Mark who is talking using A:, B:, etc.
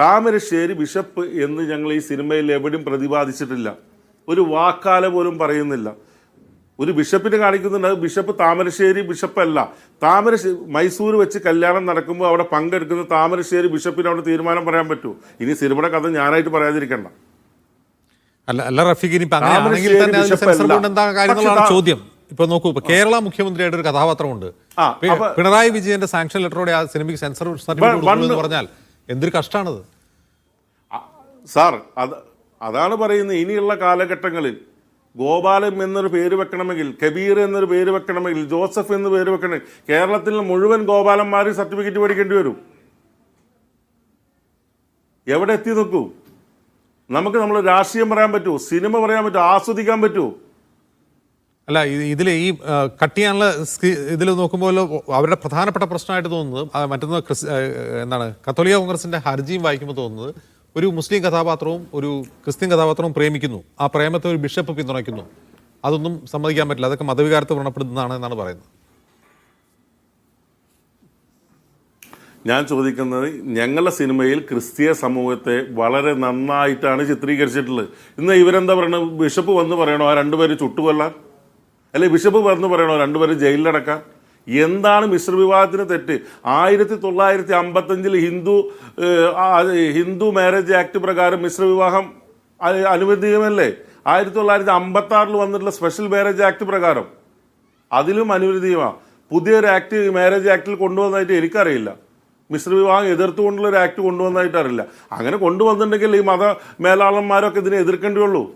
A: Thamarassery bishop എന്ന് ഞങ്ങൾ ഈ സിനിമയിൽ എവിടെയും പ്രതിപാദിച്ചിട്ടില്ല. ഒരു വാക്കാല പോലും പറയുന്നില്ല. ഒരു ബിഷപ്പിനെ കാണിക്കുന്നുണ്ട്. അത് ബിഷപ്പ് താമരശ്ശേരി ബിഷപ്പല്ല. താമരശ്ശേരി മൈസൂർ വെച്ച് കല്യാണം നടക്കുമ്പോൾ അവിടെ പങ്കെടുക്കുന്ന താമരശ്ശേരി ബിഷപ്പിന് അവിടെ തീരുമാനം പറയാൻ പറ്റൂ. ഇനി സിനിമയുടെ കഥ ഞാനായിട്ട് പറയാതിരിക്കണ്ട.
B: അല്ല അല്ല റഫീഖ് ഇനി ചോദ്യം. ഇപ്പൊ നോക്കൂ ഇപ്പൊ കേരള മുഖ്യമന്ത്രിയായിട്ട് ഒരു കഥാപാത്രമുണ്ട്. പിണറായി വിജയന്റെ സാങ്ഷൻ ലെറ്ററോടെ ആ സിനിമയ്ക്ക് സെൻസർ സർട്ടിഫിക്കറ്റ് പറഞ്ഞാൽ എന്തൊരു കഷ്ടമാണത്
A: സാർ അത് അതാണ് പറയുന്നത് ഇനിയുള്ള കാലഘട്ടങ്ങളിൽ ഗോപാലൻ എന്നൊരു പേര് വെക്കണമെങ്കിൽ കബീർ എന്നൊരു പേര് വെക്കണമെങ്കിൽ ജോസഫ് എന്ന് പേര് വെക്കണമെങ്കിൽ കേരളത്തിൽ മുഴുവൻ ഗോപാലന്മാർ സർട്ടിഫിക്കറ്റ് മേടിക്കേണ്ടി വരും. എവിടെ എത്തി നോക്കൂ നമുക്ക് നമ്മൾ രാഷ്ട്രീയം പറയാൻ പറ്റുമോ? സിനിമ പറയാൻ പറ്റുമോ? ആസ്വദിക്കാൻ പറ്റുമോ?
B: അല്ല ഇതിൽ ഈ കട്ട് ചെയ്യാനുള്ള ഇതിൽ നോക്കുമ്പോൾ അവരുടെ പ്രധാനപ്പെട്ട പ്രശ്നമായിട്ട് തോന്നുന്നത് മറ്റൊന്ന് എന്താണ് കത്തോലിക കോൺഗ്രസിന്റെ ഹർജിയും വായിക്കുമ്പോൾ തോന്നുന്നത് ഒരു മുസ്ലിം കഥാപാത്രവും ഒരു ക്രിസ്ത്യൻ കഥാപാത്രവും പ്രേമിക്കുന്നു. ആ പ്രേമത്തെ ഒരു ബിഷപ്പ് പിന്തുണയ്ക്കുന്നു. അതൊന്നും സമ്മതിക്കാൻ പറ്റില്ല. അതൊക്കെ മതവികാരത്തെ വ്രണപ്പെടുന്നതാണ് എന്നാണ് പറയുന്നത്.
A: ഞാൻ ചോദിക്കുന്നത് ഞങ്ങളുടെ സിനിമയിൽ ക്രിസ്തീയ സമൂഹത്തെ വളരെ നന്നായിട്ടാണ് ചിത്രീകരിച്ചിട്ടുള്ളത്. ഇന്ന് ഇവരെന്താ പറയണത്? ബിഷപ്പ് വന്ന് പറയണോ? ആ രണ്ടുപേര് ചുട്ടുകൊല്ലാൻ? അല്ലെ ബിഷപ്പ് പറഞ്ഞു പറയണോ രണ്ടുപേരും ജയിലിലടക്കാൻ എന്താണ് മിശ്ര വിവാഹത്തിന് തെറ്റ്? ആയിരത്തി തൊള്ളായിരത്തി അമ്പത്തഞ്ചിൽ ഹിന്ദു ഹിന്ദു മാരേജ് ആക്ട് പ്രകാരം മിശ്ര വിവാഹം അ- അനുവദനീയമല്ലേ? ആയിരത്തി തൊള്ളായിരത്തി അമ്പത്തി ആറിൽ വന്നിട്ടുള്ള സ്പെഷ്യൽ മാരേജ് ആക്ട് പ്രകാരം. അതിലും അനുവദനീയമാണ് പുതിയൊരു ആക്ട് മാരേജ് ആക്ടിൽ കൊണ്ടുവന്നതായിട്ട് എനിക്കറിയില്ല. മിശ്ര വിവാഹം എതിർത്തുകൊണ്ടുള്ള ഒരു ആക്ട് കൊണ്ടുവന്നതായിട്ട് അറിയില്ല. അങ്ങനെ കൊണ്ടുവന്നിട്ടുണ്ടെങ്കിൽ ഈ മത മേലാളന്മാരൊക്കെ ഇതിനെ എതിർക്കേണ്ടിയുള്ളൂ